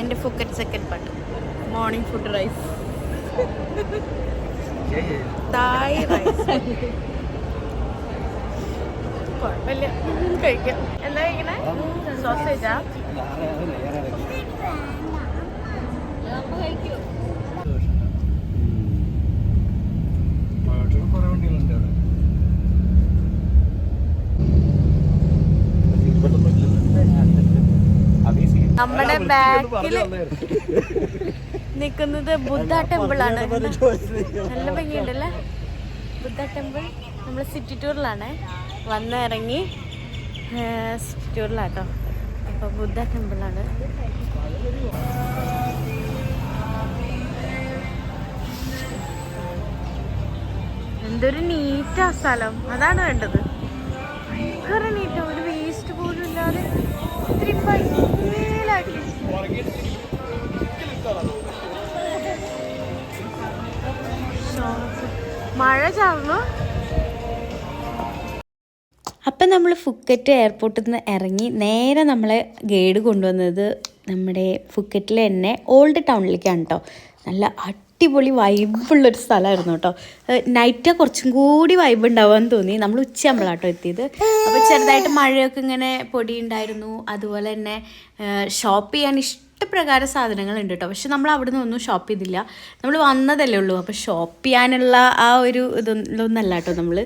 എന്റെ Phuket second പാട്ട് morning food rice Thai rice കുഴപ്പമില്ല. കഴിക്കാം. എന്താ കഴിക്കണേ? സോസേജാ കുറെ നമ്മുടെ ബാക്കിൽ നിൽക്കുന്നത് ബുദ്ധ ടെമ്പിൾ ആണ്. നല്ല ഭംഗിയുണ്ടല്ലേ? ബുദ്ധ ടെമ്പിൾ നമ്മൾ സിറ്റി ടൂറിലാണ്. വന്ന് ഇറങ്ങി സിറ്റി ടൂറിലാട്ടോ. അപ്പോൾ ബുദ്ധ ടെമ്പിളാണ് എന്തൊരു നീറ്റാ സ്ഥലം. അതാണ് വേണ്ടത്. ഭയങ്കര നീറ്റാ. ഒരു വേസ്റ്റ് പോലും ഇല്ലാതെ. ഒത്തിരി മഴ ചാർന്നു. അപ്പം നമ്മൾ ഫുക്കറ്റ് എയർപോർട്ടിൽ നിന്ന് ഇറങ്ങി നേരെ നമ്മളെ ഗൈഡ് കൊണ്ടുവന്നത് നമ്മുടെ ഫുക്കറ്റിലെ തന്നെ ഓൾഡ് ടൗണിലേക്കാണ് കേട്ടോ. നല്ല അടിപൊളി വൈബുള്ളൊരു സ്ഥലമായിരുന്നു കേട്ടോ. നൈറ്റ് കുറച്ചും കൂടി വൈബ് ഉണ്ടാവുമെന്ന് തോന്നി. നമ്മൾ ഉച്ചയാകുമ്പോഴാട്ടോ എത്തിയത്. അപ്പോൾ ചെറുതായിട്ട് മഴയൊക്കെ ഇങ്ങനെ പൊടി ഉണ്ടായിരുന്നു അതുപോലെ തന്നെ ഷോപ്പ് ചെയ്യാൻ ഇഷ്ടപ്രകാരം സാധനങ്ങളുണ്ട് കേട്ടോ പക്ഷെ നമ്മൾ അവിടെ നിന്നൊന്നും ഷോപ്പ് ചെയ്തില്ല. നമ്മൾ വന്നതല്ലേ ഉള്ളൂ. അപ്പോൾ ഷോപ്പ് ചെയ്യാനുള്ള ആ ഒരു ഇതൊന്നല്ല കേട്ടോ നമ്മൾ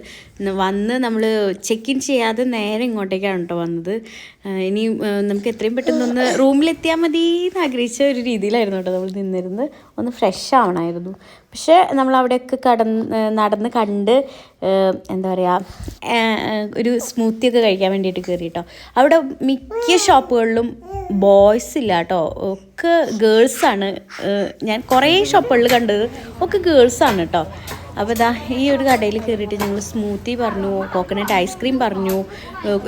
വന്ന് നമ്മൾ ചെക്ക് ഇൻ ചെയ്യാതെ നേരെ ഇങ്ങോട്ടേക്കാണ് കേട്ടോ വന്നത്. ഇനി നമുക്ക് എത്രയും പെട്ടെന്ന് ഒന്ന് റൂമിലെത്തിയാൽ മതി എന്ന് ആഗ്രഹിച്ച ഒരു രീതിയിലായിരുന്നു കേട്ടോ നമ്മൾ നിന്നിരുന്ന് ഒന്ന് ഫ്രഷ് ആവണമായിരുന്നു പക്ഷേ നമ്മൾ അവിടെയൊക്കെ കടന്ന് നടന്ന് കണ്ട് എന്താ പറയുക ഒരു സ്മൂത്തി ഒക്കെ കഴിക്കാൻ വേണ്ടിയിട്ട് കയറി കേട്ടോ അവിടെ മിക്ക ഷോപ്പുകളിലും ബോയ്സ് ഇല്ല കേട്ടോ. ഒക്കെ ഗേൾസാണ്. ഞാൻ കുറേ ഷോപ്പുകളിൽ കണ്ടത് ഒക്കെ ഗേൾസാണ് കേട്ടോ. അപ്പോൾ ഇതാ ഈ ഒരു കടയിൽ കയറിയിട്ട് ഞങ്ങൾ സ്മൂത്തി പറഞ്ഞു കോക്കനട്ട് ഐസ്ക്രീം പറഞ്ഞു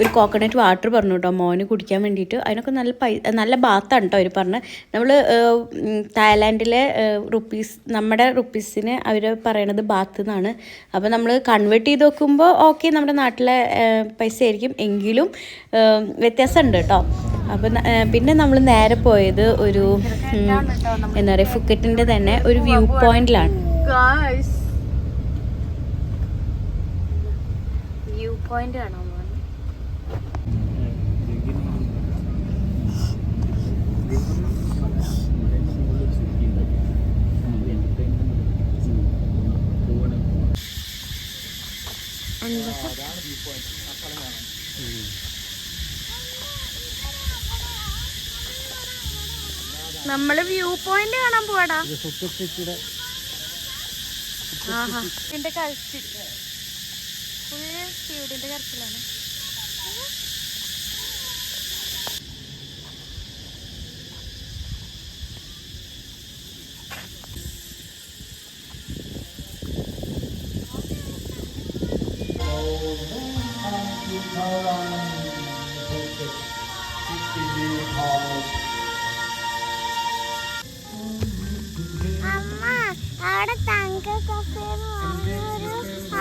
ഒരു കോക്കനട്ട് വാട്ടർ പറഞ്ഞു കേട്ടോ മോന് കുടിക്കാൻ വേണ്ടിയിട്ട്. അതിനൊക്കെ നല്ല പൈ നല്ല ബാത്താണ് കേട്ടോ അവർ പറഞ്ഞ്. നമ്മൾ തായ്ലാൻഡിലെ റുപ്പീസ് നമ്മുടെ റുപ്പീസിന് അവർ പറയണത് ബാത്ത് എന്നാണ് അപ്പോൾ നമ്മൾ കൺവേർട്ട് ചെയ്ത് നോക്കുമ്പോൾ ഓക്കെ നമ്മുടെ നാട്ടിലെ പൈസ ആയിരിക്കും എങ്കിലും വ്യത്യാസമുണ്ട് കേട്ടോ അപ്പം പിന്നെ നമ്മൾ നേരെ പോയത് ഒരു എന്താ പറയുക ഫുക്കറ്റിന്റെ തന്നെ ഒരു വ്യൂ പോയിന്റിലാണ് വ്യൂ പോയിന്റ് കാണാൻ നമ്മൾ വ്യൂ പോയിന്റ് കാണാൻ പോവാടാ. ആഹാ. എന്റെ കരച്ചിൽ സ്പീഡിന്റെ കരച്ചിലാണ്. അമ്മ അവിടെ തങ്ക കഫേ എന്ന് പറഞ്ഞൊരു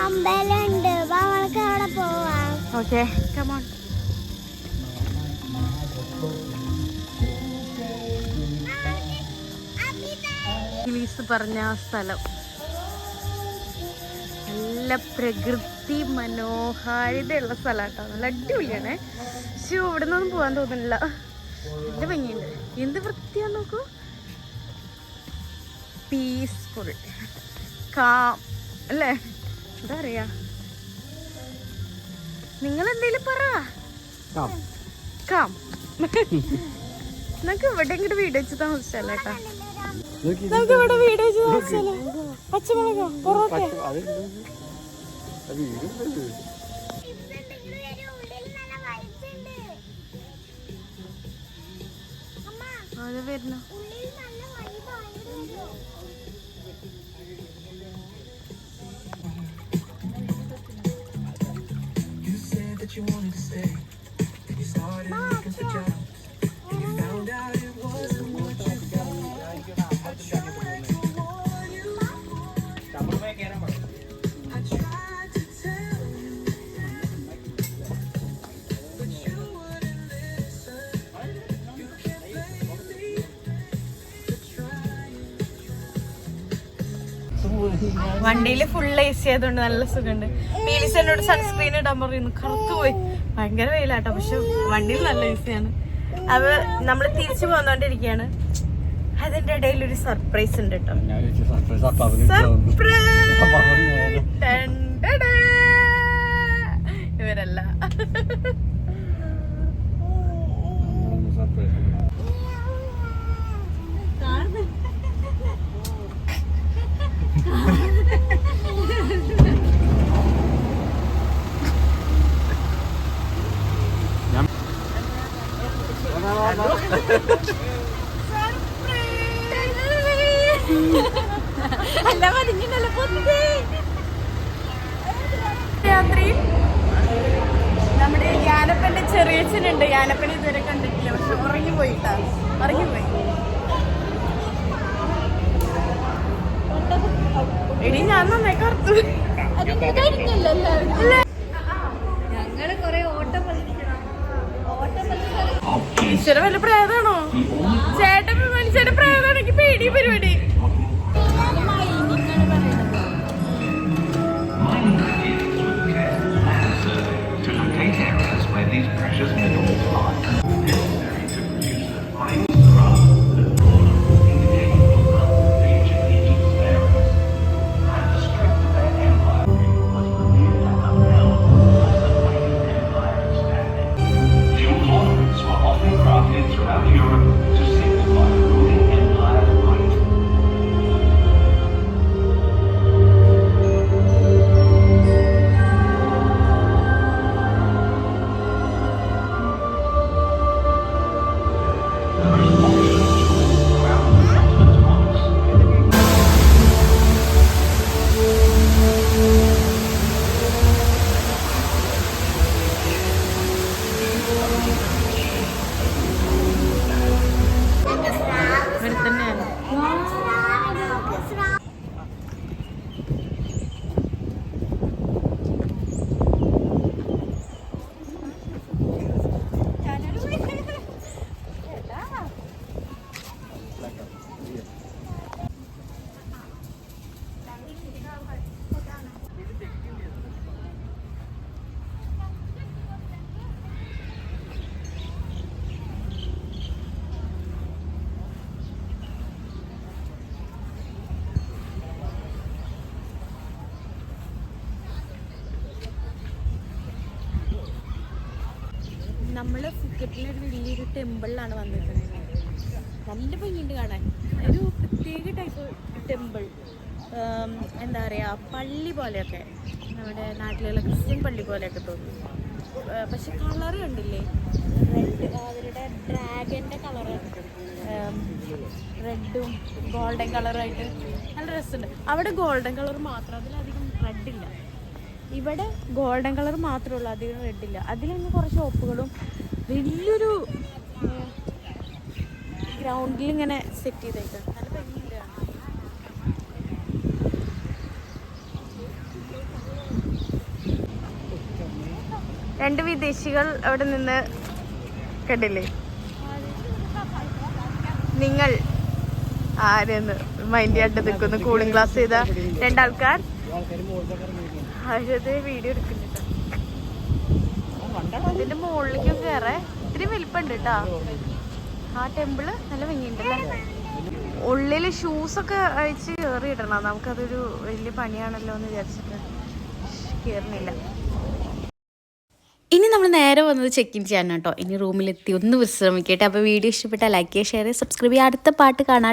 അമ്പലമുണ്ട്. ഓക്കെ കമോൺ ഇംഗ്ലീഷ് പറഞ്ഞ സ്ഥലം. നല്ല പ്രകൃതി മനോഹാരിതയുള്ള സ്ഥലം കേട്ടോ നല്ല അടിപൊളിയാണ്. പക്ഷെ ഇവിടെ നിന്നൊന്നും പോകാൻ തോന്നുന്നില്ല. എന്ത് ഭംഗിയുണ്ട്. എന്ത് വൃത്തിയാ നോക്കൂ. പീസ്ഫുൾ കാ അല്ലേ? എന്താ പറയാ? നിങ്ങൾ എന്തേലും പറ. കാം. നമുക്ക് വീട് വെച്ച് താമസിച്ചല്ലേ കേട്ടാ നമുക്ക് ഇവിടെ വീട് വെച്ച് താമസിച്ചല്ലേ പച്ചമുളകോ പൊറോട്ട. അത് വരുന്നു. you wanted to say. You started Mom. വണ്ടിയിൽ ഫുൾ എ സി ആയതുകൊണ്ട് നല്ല സുഖമുണ്ട്. മീലിസ് എന്നോട് സൺസ്ക്രീൻ ഇടാൻ പറയുന്നു കറുത്തു പോയി. ഭയങ്കര വെയിലാട്ടോ. പക്ഷെ വണ്ടിയിൽ നല്ല എ സി ആണ്. അത് നമ്മൾ തിരിച്ചു പോന്നോണ്ടിരിക്കുകയാണ് അതിന്റെ ഇടയിൽ ഒരു സർപ്രൈസ് ഉണ്ട് കേട്ടോ സർപ്രൈസ് ഇവരല്ല. അല്ല പതിഞ്ഞിട്ടല്ല പൊന്നേ രാത്രി നമ്മുടെ യാനപ്പന്റെ ചെറിയച്ഛനുണ്ട്. യാനപ്പനെ ഇതുവരെ കണ്ടിട്ടില്ല. പക്ഷെ ഉറങ്ങിപ്പോയിട്ടാ ഉറങ്ങിപ്പോയി എടി ഞാൻ നന്നായി കറുത്തു. ഞങ്ങൾ കൊറേ ഓട്ടം ഈശ്വര വല്ല പ്രേതാണോ ചേട്ടൻ മനുഷ്യന്റെ പ്രേതാണെങ്കിൽ പേടി പരിപാടി. നമ്മൾ ഫുക്കറ്റിലെ ഒരു വലിയൊരു ടെമ്പിളിലാണ് വന്നിരിക്കുന്നത്. നല്ല ഭംഗിയുണ്ട് കാണാൻ. ഒരു പ്രത്യേക ടൈപ്പ് ടെമ്പിൾ എന്താ പറയുക പള്ളി പോലെയൊക്കെ. നമ്മുടെ നാട്ടിലുള്ള ക്രിസ്ത്യൻ പള്ളി പോലെയൊക്കെ തോന്നും. പക്ഷെ കളർ കണ്ടില്ലേ? റെഡ് അവരുടെ ഡ്രാഗന്റെ കളർ റെഡും ഗോൾഡൻ കളറായിട്ട് നല്ല രസമുണ്ട്. അവിടെ ഗോൾഡൻ കളർ മാത്രം അതിലധികം റെഡ് ഇല്ല. ഇവിടെ ഗോൾഡൻ കളർ മാത്രമേ ഉള്ളൂ അധികം റെഡില്ല തന്നെ കുറച്ച് ഷോപ്പുകളും വലിയൊരു ഗ്രൗണ്ടിൽ ഇങ്ങനെ സെറ്റ് ചെയ്തേക്കാം. നല്ല. രണ്ട് വിദേശികൾ അവിടെ നിന്ന് കണ്ടില്ലേ? നിങ്ങൾ ആരെന്ന് മൈൻഡ് ആയിട്ട് നിൽക്കുന്നു കൂളിംഗ് ക്ലാസ് ചെയ്ത. രണ്ടാൾക്കാർ. അവരത് വീഡിയോ എടുക്കുന്നുണ്ട്. ഇതിന്റെ മുകളിലേക്കും കയറേ ഇത്തിരി വലിപ്പുണ്ട് കേട്ടോ ആ ടെമ്പിൾ നല്ല ഭംഗിയുണ്ടല്ലേ? ഉള്ളിൽ ഷൂസ് ഒക്കെ അഴിച്ച് കയറി ഇടണം നമുക്കതൊരു വലിയ പണിയാണല്ലോ എന്ന് വിചാരിച്ചിട്ട് കയറുന്നില്ല ഇനി നമ്മൾ നേരെ വന്നത് ചെക്ക് ഇൻ ചെയ്യാൻ കേട്ടോ ഇനി റൂമിലെത്തി ഒന്ന് വിശ്രമിക്കട്ടെ. അപ്പോൾ വീഡിയോ ഇഷ്ടപ്പെട്ടാൽ ലൈക്ക് ചെയ്യുക ഷെയർ ചെയ്യുക സബ്സ്ക്രൈബ് ചെയ്യുക. അടുത്ത പാട്ട് കാണാൻ